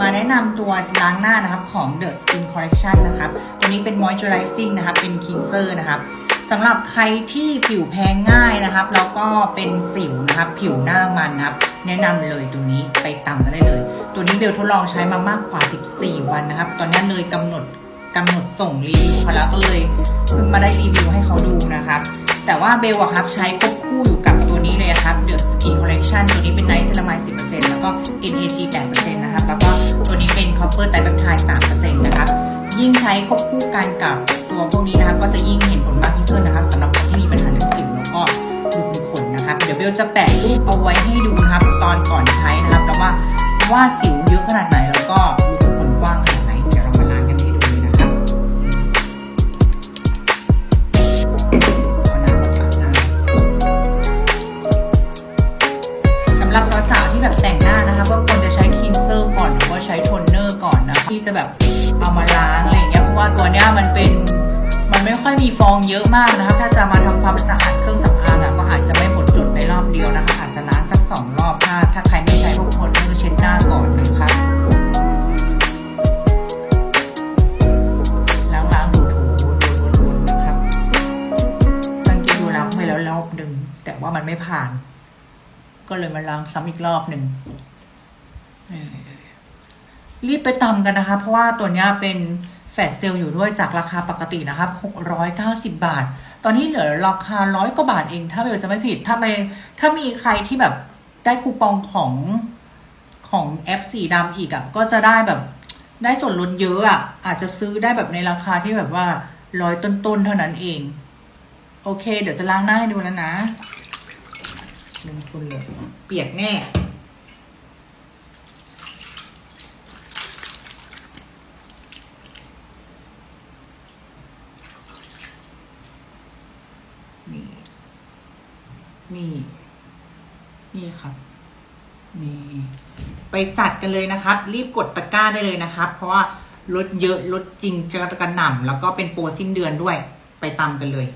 มาแนะนำตัวล้างหน้านะครับของ The Skin Collection นะครับ ตัวนี้เป็น Moisturizing นะครับ เป็น Cleanser นะครับสำหรับใครที่ผิวแพ้ง่ายนะครับ แล้วก็เป็นสิวนะครับ ผิวหน้ามันนะครับ แนะนำเลยตัวนี้ไปตำกันได้เลย ตัวนี้เบลทดลองใช้มามากกว่า 14 วันนะครับ ตอนนี้เลยกำหนดกำหนดส่งรีวิวเขาแล้วก็เลยเพิ่งมาได้รีวิวให้เขาดูนะครับ แต่ว่าเบลอะครับใช้ควบคู่อยู่กับ นี้เลยครับ The Skin Collection ตัวนี้เป็น Night Ceramide 10%แล้วก็ NAG 8%นะครับแล้วก็ตัวนี้เป็น Copper Dipeptide 3%นะครับยิ่งใช้ควบคู่กันกับตัวพวกนี้นะครับก็จะยิ่งเห็นผลมากยิ่งขึ้นนะครับสำหรับคนที่มีปัญหาเรื่องสิวแล้วก็รูขุมขนนะครับเดี๋ยวเบลจะแปะรูปเอาไว้ให้ดูนะครับตอนก่อนใช้นะครับแล้วว่าว่าสิวเยอะขนาดไหน แบบแต่งหน้านะคะก็ควรจะใช้คลีนเซอร์ก่อนหรือว่าใช้โทนเนอร์ก่อนนะที่จะแบบเอามาล้างอะไรอย่างเงี้ยเพราะว่าตัวเนี้ยมันเป็นมันไม่ค่อยมีฟองเยอะมากนะครับถ้าจะมาทำความสะอาดเครื่องสำอางอะก็อาจจะไม่หมดจดในรอบเดียวนะคะอาจจะล้างสักสองรอบถ้าถ้าใครไม่ใช้พวกโทนเนอร์เช็ดหน้าก่อนนะคะล้างล้างถูๆวนๆนะครับตั้งใจดูล้างไปแล้วรอบหนึ่งแต่ว่ามันไม่ผ่าน ก็เลยมาล้างซ้ำอีกรอบหนึ่งรีบไปตำกันนะคะ เพราะว่าตัวนี้เป็นแฟดเซลล์อยู่ด้วยจากราคาปกตินะครับ 690 บาท ตอนนี้เหลือราคาร้อยกว่าบาทเอง ถ้าเบลจะไม่ผิด ถ้าไปถ้ามีใครที่แบบได้คูปองของของแอปสีดำอีกอะ่ะ ก็จะได้แบบได้ส่วนลดเยอะอะ่ะ อาจจะซื้อได้แบบในราคาที่แบบว่าร้อยต้นๆเท่านั้นเอง โอเค เดี๋ยวจะล้างหน้าให้ดูแล้วนะ ลงทุนเลย เปียกแน่ นี่ นี่ นี่ครับ นี่ ไปจัดกันเลยนะครับ รีบกดตะกร้าได้เลยนะครับ เพราะว่าลดเยอะลดจริงจะกระหน่ำแล้วก็เป็นโปรสิ้นเดือนด้วย ไปตามกันเลย